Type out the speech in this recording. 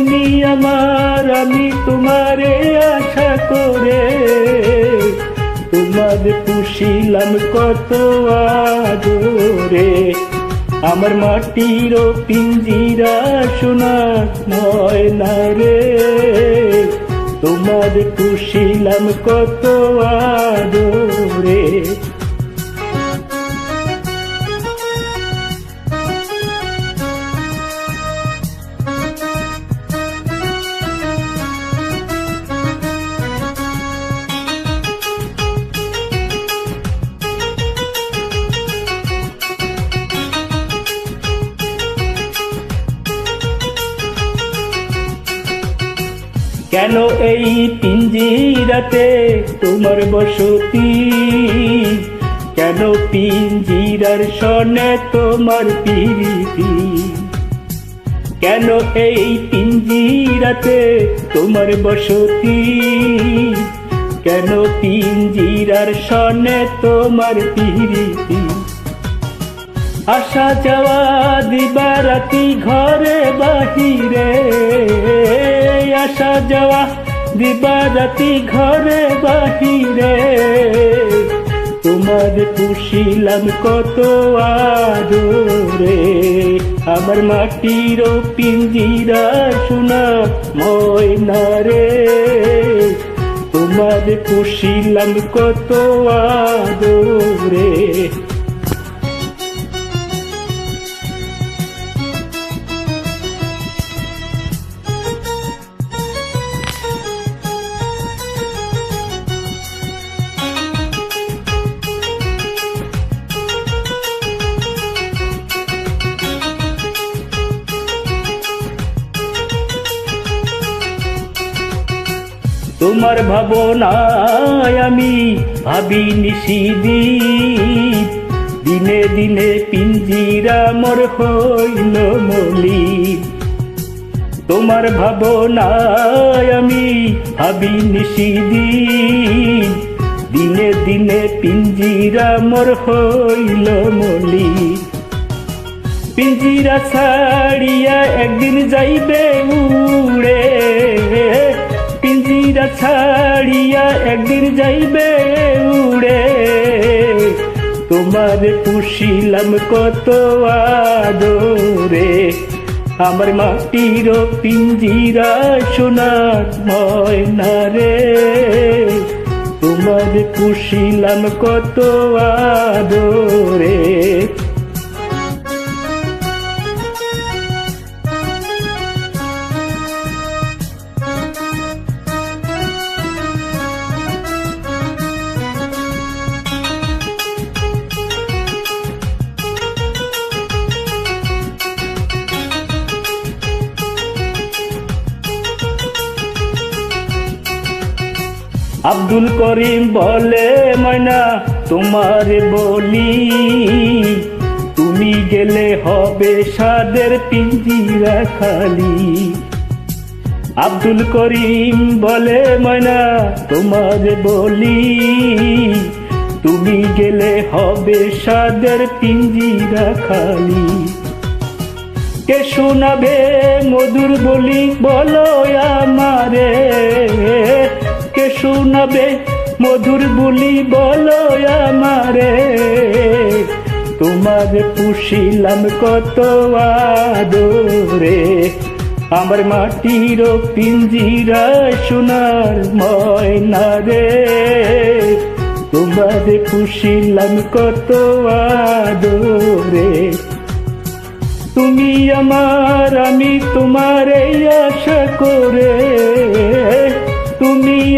তুমি আমার, আমি তোমারে আশা করে। তোমার পুষিলাম কত আদরে। আমার মাটির পিঞ্জিরা শোনা নয় না রে। তোমার পুষিলাম কত আদরে। কেন এই পিঞ্জিরাতে তোমার বসতি। কেন পিঞ্জিরার সনে তোমার পিরিতি? কেন এই পিঞ্জিরাতে তোমার বসতি? কেন পিঞ্জিরার সনে তোমার পিরিতি? আসা যাওয়া দিবারাতি ঘরে বাহিরে। আসা যাওয়া দিবারাতি ঘরে বাহিরে। তোমার পুষিলাম কত আদরে। আমার মাটির পিঞ্জিরা শোনা ময়না রে তোমার পুষিলাম কত আদরে। তোমার ভাবনায় আমি ভাবি নিশিদি দিনে দিনে পিঞ্জিরা মোর হইল মলি তোমার ভাবনায় আমি ভাবি নিশিদি দিনে দিনে পিঞ্জিরা মোর হইল মলি পিঞ্জিরা ছাড়িয়া একদিন যাইবে উড়ে একদিন যাইবে উড়ে। তোমার পুষিলাম কত আদরে। আমার মাটির পিঞ্জিরা সোনার ময়না রে তোমার পুষিলাম কত আদরে। আব্দুল করিম বলে, ময়না, তোমার বলি, তুমি গেলে হবে সাদের পিঞ্জিরা খালি আব্দুল করিম বলে, ময়না, তোমার বলি, তুমি গেলে হবে সাদের পিঞ্জিরা খালি কে শোনাবে মধুর বলি, বলো আমারে শোনাবে, মধুর বলি বলো আমারে। তোমার পুষিলাম কত আদরে, আমার মাটির পিঞ্জিরা সোনার ময়না রে। তোমার পুষিলাম কত আদরে, তুমি আমার, আমি তোমার এই আশা করে